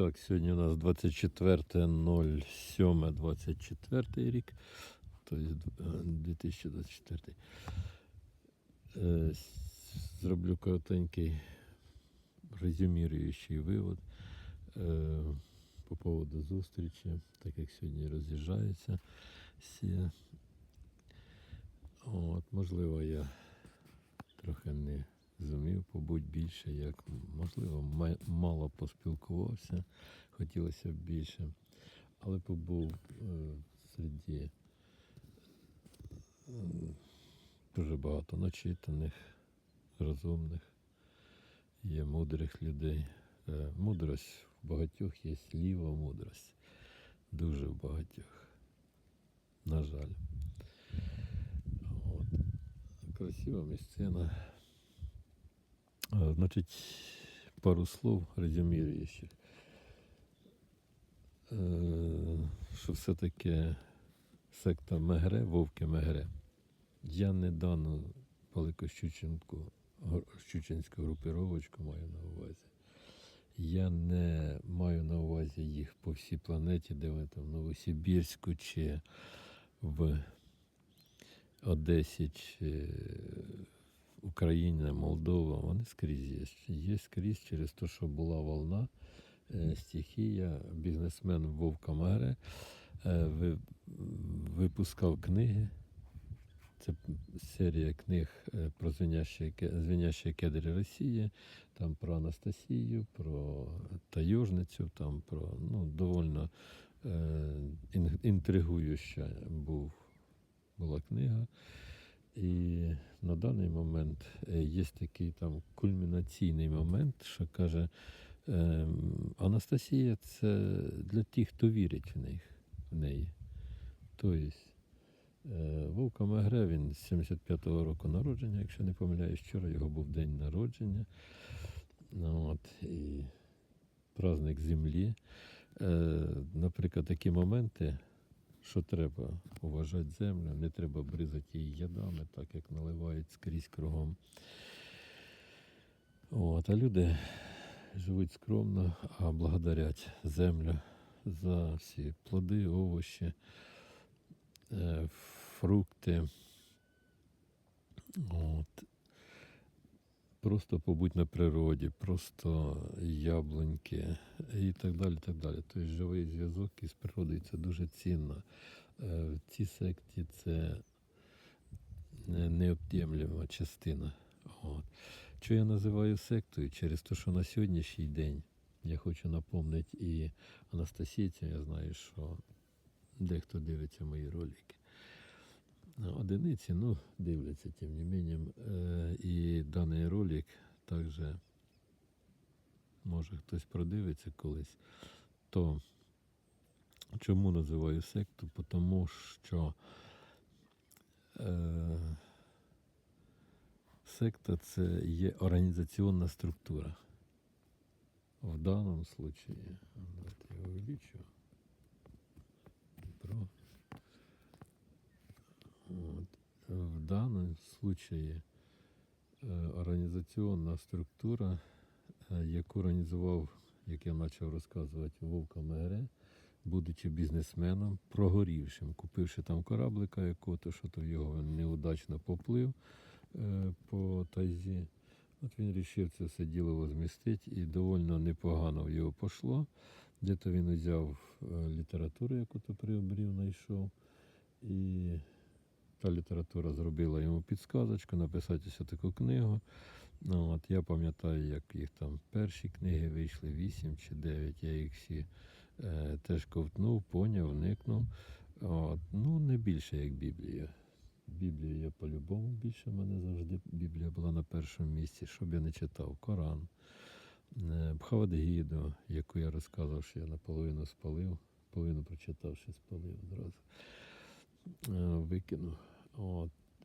Так, сьогодні у нас 24.07.24 рік, тобто е, 2024. Е, Зроблю коротенький резюміруючий вивод е, по поводу зустрічі, так як сьогодні роз'їжджаються всі. От, можливо, я трохи не зумів побути більше, як можливо, мало поспілкувався, хотілося б більше, але побув е, серед дуже багато начитаних, розумних, є мудрих людей. Е, Мудрость в багатьох є ліва мудрость. Дуже в багатьох. На жаль. От. Красива місцина. Значить, пару слов резюміруючих. Е, Що все-таки секта Мегре, Вовки Мегре. Я не дану Великощученку, Щучинську групіровочку маю на увазі. Я не маю на увазі їх по всій планеті, де вони там в Новосибірську чи в Одесі чи Україна, Молдова, вони скрізь є. Є скрізь через те, що була волна, е, стихія, бізнесмен Вовка Маре е, випускав книги. Це серія книг е, про звенящі, ке- кедри Росії, там про Анастасію, про таєжницю, там про ну, довольно е, інтригуюча був, була книга. І на даний момент е, є такий там кульмінаційний момент, що каже, ем, Анастасія це для тих, хто вірить в них, в неї. Тобто, е, Вовка Мегре, він з 75-го року народження, якщо не помиляюсь, вчора його був день народження. Ну, От, і праздник землі. Е, наприклад, такі моменти, що треба уважати землю, не треба бризати її ядами, так як наливають скрізь кругом. От, а люди живуть скромно, а благодарять землю за всі плоди, овочі, е, фрукти. От. Просто побудь на природі, просто яблуньки і так далі. так далі. Тобто живий зв'язок із природою це дуже цінно. Е, В цій секті це не- частина. От. Що я називаю сектою? Через те, що на сьогоднішній день я хочу напомнити і Анастасійцям, я знаю, що дехто дивиться мої ролики. Одиниці, ну, дивляться, тим не менее. І даний ролик також, може хтось продивиться колись, то чому називаю секту? Тому що е, секта це є організаційна структура. В даному случае, давайте я увеличу. Про Вот. В данном случае е, організаційна структура, е, яку організував, як я почав розказувати, Вовка Мегре, будучи бізнесменом, прогорівшим, купивши там кораблика якого, то що то його неудачно поплив е, по тайзі. От він вирішив це все діло возмістити і доволі непогано його пішло. Де-то він взяв е, літературу, яку то приобрів, знайшов. І та література зробила йому підсказочку написати ось таку книгу. Ну, от я пам'ятаю, як їх там перші книги вийшли, вісім чи дев'ять. Я їх всі е, теж ковтнув, поняв, вникнув. От, ну, не більше, як Біблія. Біблію я по-любому більше в мене завжди Біблія була на першому місці, щоб я не читав Коран, е, Бхавадгіду, яку я розказував, що я наполовину спалив, половину прочитав, ще спалив одразу. Е, викинув. От.